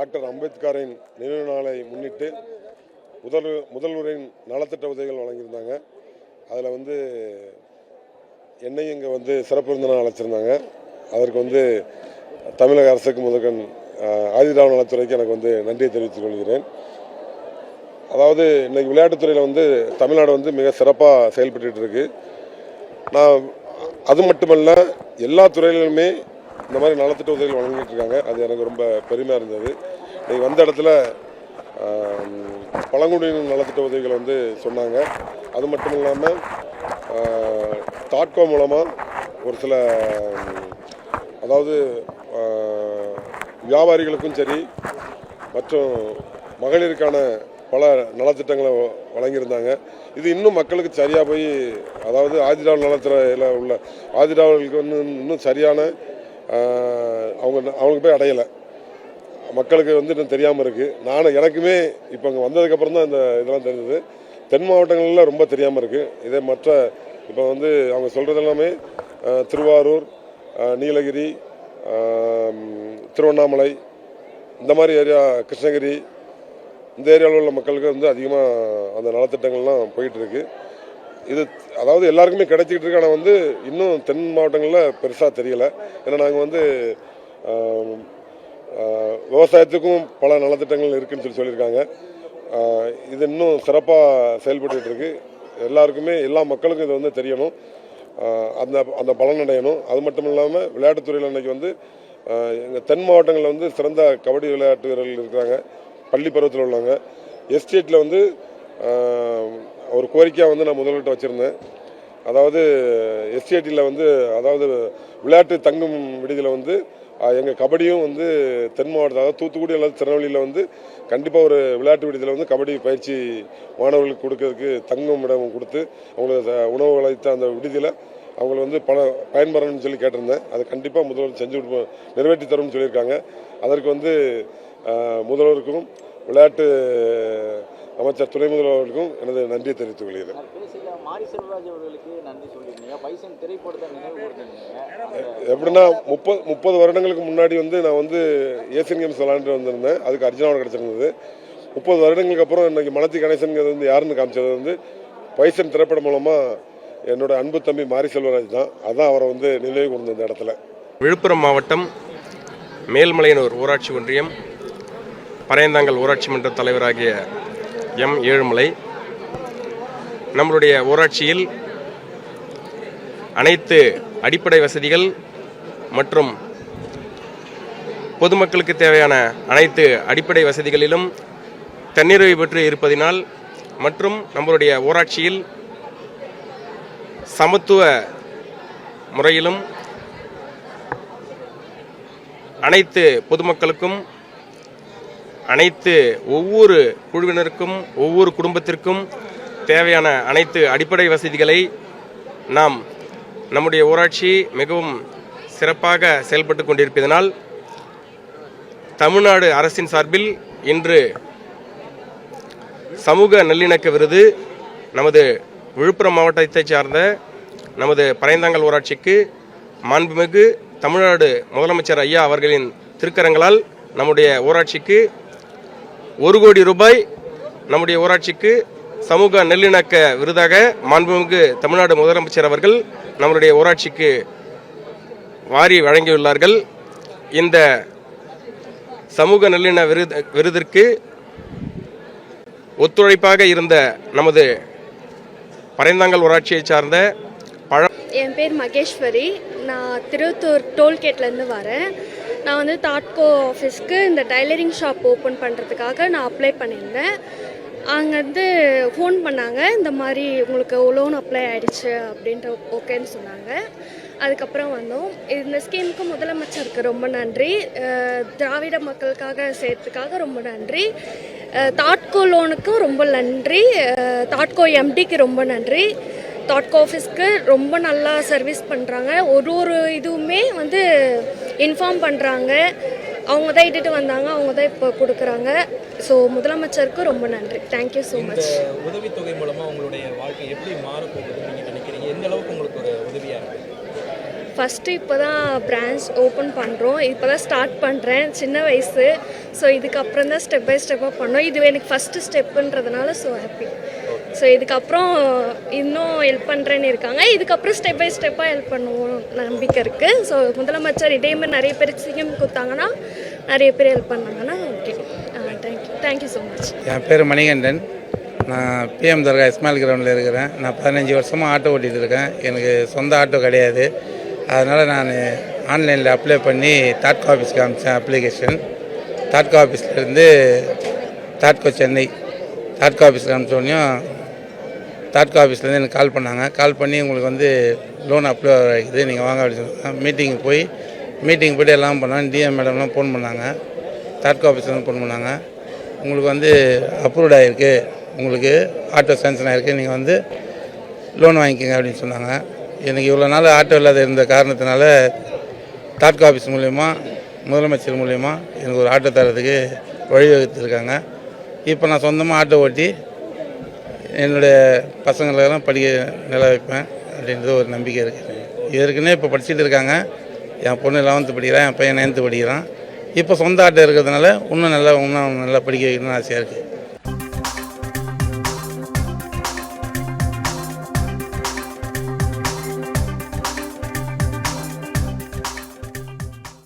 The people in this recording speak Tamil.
டாக்டர் அம்பேத்கரின் நினைவு நாளை முன்னிட்டு முதல் முதல்வரின் நலத்திட்ட உதவிகள் வழங்கியிருந்தாங்க. அதில் வந்து என்னையும் இங்கே வந்து சிறப்பு விருந்தினர் அழைச்சிருந்தாங்க. அதற்கு வந்து தமிழக அரசுக்கு முதற்கண் ஆதிதிராவிட நலத்துறைக்கு எனக்கு வந்து நன்றியை தெரிவித்துக் கொள்கிறேன். அதாவது இன்றைக்கி விளையாட்டுத்துறையில் வந்து தமிழ்நாடு வந்து மிக சிறப்பாக செயல்பட்டு இருக்கு. நான் அது மட்டுமல்ல எல்லா துறையிலுமே இந்த மாதிரி நலத்திட்ட உதவிகள் வழங்கிட்டு இருக்காங்க அது எனக்கு ரொம்ப பெருமையாக இருந்தது. இன்னைக்கு வந்த இடத்துல பழங்குடியினர் நலத்திட்ட உதவிகள் வந்து சொன்னாங்க. அது மட்டும் இல்லாமல் தாட்கோ மூலமாக ஒரு சில அதாவது வியாபாரிகளுக்கும் சரி மற்றும் மகளிருக்கான பல நலத்திட்டங்களை வ- வழங்கியிருந்தாங்க. இது இன்னும் மக்களுக்கு சரியாக போய் அதாவது ஆதிராவல் நலத்துறையில் உள்ள ஆதிராவலுக்கு வந்து இன்னும் சரியான அவங்க அவங்களுக்கு போய் அடையலை. மக்களுக்கு வந்து இன்னும் தெரியாமல் இருக்குது நானும் எனக்குமே இப்போ அங்கே வந்ததுக்கப்புறம் தான் இந்த இதெல்லாம் தெரிஞ்சது. தென் மாவட்டங்களில் ரொம்ப தெரியாமல் இருக்குது இதே மற்ற இப்போ வந்து அவங்க சொல்கிறது எல்லாமே திருவாரூர் நீலகிரி திருவண்ணாமலை இந்த மாதிரி ஏரியா கிருஷ்ணகிரி இந்த ஏரியாவில் உள்ள மக்களுக்கு வந்து அதிகமாக அந்த நலத்திட்டங்கள்லாம் போயிட்டுருக்கு இது அதாவது எல்லாருக்குமே கிடைச்சிக்கிட்டு இருக்கு ஆனால் வந்து இன்னும் தென் மாவட்டங்களில் பெருசாக தெரியலை. ஏன்னா நாங்கள் வந்து விவசாயத்துக்கும் பல நலத்திட்டங்கள் இருக்குன்னு சொல்லி சொல்லியிருக்காங்க. இது இன்னும் சிறப்பாக செயல்பட்டுட்டு இருக்கு. எல்லாருக்குமே எல்லா மக்களுக்கும் இது வந்து தெரியணும். அந்த அந்த பலன் அடையணும். அது மட்டும் இல்லாமல் விளையாட்டுத்துறையில் இன்றைக்கி வந்து எங்கள் தென் மாவட்டங்களில் வந்து சிறந்த கபடி விளையாட்டு வீரர்கள் இருக்கிறாங்க. பள்ளி பருவத்தில் உள்ளவங்க. எஸ்டேட்டில் வந்து ஒரு கோரிக்கையாக வந்து நான் முதல்கிட்ட வச்சுருந்தேன். அதாவது எஸ்டிஐடியில் வந்து அதாவது விளையாட்டு தங்கும் விடுதியில் வந்து எங்கள் கபடியும் வந்து தென் மாவட்டத்தில் அதாவது தூத்துக்குடி அல்லது திருநெல்வேலியில் வந்து கண்டிப்பாக ஒரு விளையாட்டு விடுதியில் வந்து கபடி பயிற்சி மாணவர்களுக்கு கொடுக்கறதுக்கு தங்கும் இடம் கொடுத்து அவங்களுக்கு உணவு அளித்த அந்த விடுதியில் அவங்கள வந்து பல பயன்பெறணும்னு சொல்லி கேட்டிருந்தேன். அதை கண்டிப்பாக முதல்வர் செஞ்சு கொடுப்போம் நிறைவேற்றி தரும்னு சொல்லியிருக்காங்க. அதற்கு வந்து முதல்வருக்கும் விளையாட்டு அமைச்சர் துணை முதல்வருக்கும் எனது நன்றியை தெரிவித்துக் கொள்கிறேன். எப்படின்னா முப்பது முப்பது வருடங்களுக்கு முன்னாடி வந்து நான் வந்து ஏசியன் கேம்ஸ் விளாண்டு வந்திருந்தேன். அதுக்கு அர்ஜுனாவோட கிடச்சிருந்தது. முப்பது வருடங்களுக்கு அப்புறம் இன்னைக்கு மலத்தி கணேசன்கிறது வந்து யாருன்னு காமிச்சது வந்து பைசன் திரைப்படம் மூலமாக என்னோட அன்பு தம்பி மாரி செல்வராஜ் தான். அதான் அவரை வந்து நினைவு கூர்ந்த இந்த இடத்துல. விழுப்புரம் மாவட்டம் மேல்மலையனூர் ஊராட்சி ஒன்றியம் பரையந்தாங்கல் ஊராட்சி மன்ற தலைவராகிய எம் ஏழுமலை. நம்மளுடைய ஊராட்சியில் அனைத்து அடிப்படை வசதிகள் மற்றும் பொதுமக்களுக்கு தேவையான அனைத்து அடிப்படை வசதிகளிலும் தன்னிறைவு பெற்று இருப்பதினால் மற்றும் நம்மளுடைய ஊராட்சியில் சமத்துவ முறையிலும் அனைத்து பொதுமக்களுக்கும் அனைத்து ஒவ்வொரு குழுவினருக்கும் ஒவ்வொரு குடும்பத்திற்கும் தேவையான அனைத்து அடிப்படை வசதிகளை நாம் நம்முடைய ஊராட்சி மிகவும் சிறப்பாக செயல்பட்டு கொண்டிருப்பதனால் தமிழ்நாடு அரசின் சார்பில் இன்று சமூக நல்லிணக்க விருது நமது விழுப்புரம் மாவட்டத்தைச் சார்ந்த நமது பரைந்தாங்கல் ஊராட்சிக்கு மாண்புமிகு தமிழ்நாடு முதலமைச்சர் ஐயா அவர்களின் திருக்கரங்களால் நம்முடைய ஊராட்சிக்கு ஒரு கோடி ரூபாய் நம்முடைய ஊராட்சிக்கு சமூக நல்லிணக்க விருதாக மாண்புமிகு தமிழ்நாடு முதலமைச்சர் அவர்கள் நம்முடைய ஊராட்சிக்கு வாரி வழங்கியுள்ளார்கள். இந்த சமூக நல்லிண விருது விருதிற்கு ஒத்துழைப்பாக இருந்த நமது பரைந்தாங்கல் ஊராட்சியை சார்ந்த பழ என் பேர் மகேஸ்வரி. நான் திருவத்தூர் டோல்கேட்லேருந்து வரேன். நான் வந்து தாட்கோ ஆஃபீஸ்க்கு இந்த டைலரிங் ஷாப் ஓப்பன் பண்ணுறதுக்காக நான் அப்ளை பண்ணியிருந்தேன். அங்கேருந்து ஃபோன் பண்ணாங்க இந்த மாதிரி உங்களுக்கு லோன் அப்ளை ஆகிடுச்சு அப்படின்ட்டு ஓகேன்னு சொன்னாங்க. அதுக்கப்புறம் வந்தோம். இந்த ஸ்கீமுக்கு முதலமைச்சருக்கு ரொம்ப நன்றி. திராவிட மக்களுக்காக சேர்த்துக்காக ரொம்ப நன்றி. தாட்கோ லோனுக்கும் ரொம்ப நன்றி. தாட்கோ எம்டிக்கு ரொம்ப நன்றி. தாட்கோ ஆஃபீஸ்க்கு ரொம்ப நல்லா சர்வீஸ் பண்ணுறாங்க ஒரு ஒரு இதுவுமே வந்து இன்ஃபார்ம் பண்ணுறாங்க அவங்க தான் இட்டுட்டு வந்தாங்க அவங்க தான் இப்போ கொடுக்குறாங்க. ஸோ முதலமைச்சருக்கு ரொம்ப நன்றி. தேங்க்யூ ஸோ மச் உதவித்தொகை மூலமா உங்களுடைய வாழ்க்கை எப்படி மாறப்போகுதுன்னு நீங்க நினைக்கிறீங்க? எந்த அளவுக்கு உங்களுக்கு ஒரு உதவியா இருக்கு? ஃபஸ்ட்டு இப்போ தான் பிரான்ச் ஓப்பன் பண்ணுறோம் இப்போ தான் ஸ்டார்ட் பண்ணுறேன் சின்ன வயசு. ஸோ இதுக்கப்புறம் தான் ஸ்டெப் பை ஸ்டெப்பாக பண்ணோம். இது எனக்கு ஃபஸ்ட்டு ஸ்டெப்புன்றதுனால ஸோ ஹாப்பி ஸோ இதுக்கப்புறம் இன்னும் ஹெல்ப் பண்ணுறேன்னு இருக்காங்க. இதுக்கப்புறம் ஸ்டெப் பை ஸ்டெப்பாக ஹெல்ப் பண்ணுவோம் நம்பிக்கை இருக்குது ஸோ முதலமைச்சர் இதே மாதிரி நிறைய பேருக்கு சிஎம் கொடுத்தாங்கன்னா நிறைய பேர் ஹெல்ப் பண்ணாங்கன்னா okay thank you thank you so much என் பேர் மணிகண்டன். நான் பிஎம் தர்கா இஸ்மாயில் கிரவுண்டில் இருக்கிறேன். நான் பதினஞ்சு வருஷமாக ஆட்டோ ஓட்டிகிட்டு இருக்கேன். எனக்கு சொந்த ஆட்டோ கிடையாது. அதனால் நான் ஆன்லைனில் அப்ளை பண்ணி தாட்கோ ஆஃபீஸ்க்கு அனுப்பிச்சேன் அப்ளிகேஷன் தாட்கோ ஆஃபீஸ்லேருந்து தாட்கோ சென்னை. தாட்கோ ஆஃபீஸ்க்கு அனுப்பிச்சோடனையும் தாட்கோ ஆஃபீஸ்லேருந்து எனக்கு கால் பண்ணாங்க. கால் பண்ணி உங்களுக்கு வந்து லோன் அப்ளை ஆகிக்குது நீங்கள் வாங்க அப்படின்னு சொன்னாங்க. மீட்டிங்கு போய் மீட்டிங் போய்ட்டு எல்லாம் பண்ணாங்க. டிஎம் மேடம்லாம் ஃபோன் பண்ணாங்க. தாட்கோ ஆஃபீஸ்லேருந்து ஃபோன் பண்ணாங்க. உங்களுக்கு வந்து அப்ரூவ்ட் ஆகிருக்கு உங்களுக்கு ஆட்டோ சேங்ஷன் ஆகிருக்கு நீங்கள் வந்து லோன் வாங்கிக்கோங்க அப்படின்னு சொன்னாங்க. எனக்கு இவ்வளோ நாள் ஆட்டோ இல்லாத இருந்த காரணத்தினால தாட்கோ ஆஃபீஸ் மூலயமா முதலமைச்சர் மூலயமா எனக்கு ஒரு ஆட்டோ தரத்துக்கு வழிவகுத்துருக்காங்க. இப்போ நான் சொந்தமாக ஆட்டோ ஓட்டி என்னுடைய பசங்களெல்லாம் படிக்க நில வைப்பேன் அப்படின்றது ஒரு நம்பிக்கை இருக்குது ஏற்கனவே இப்போ படிச்சுட்டு இருக்காங்க. என் பொண்ணு லெவன்த்து படிக்கிறான் என் பையன் நைன்த்து படிக்கிறான். இப்போ சொந்த ஆட்டை இருக்கிறதுனால இன்னும் நல்லா இன்னும் நல்லா படிக்க வைக்கணும்னு ஆசையாக இருக்குது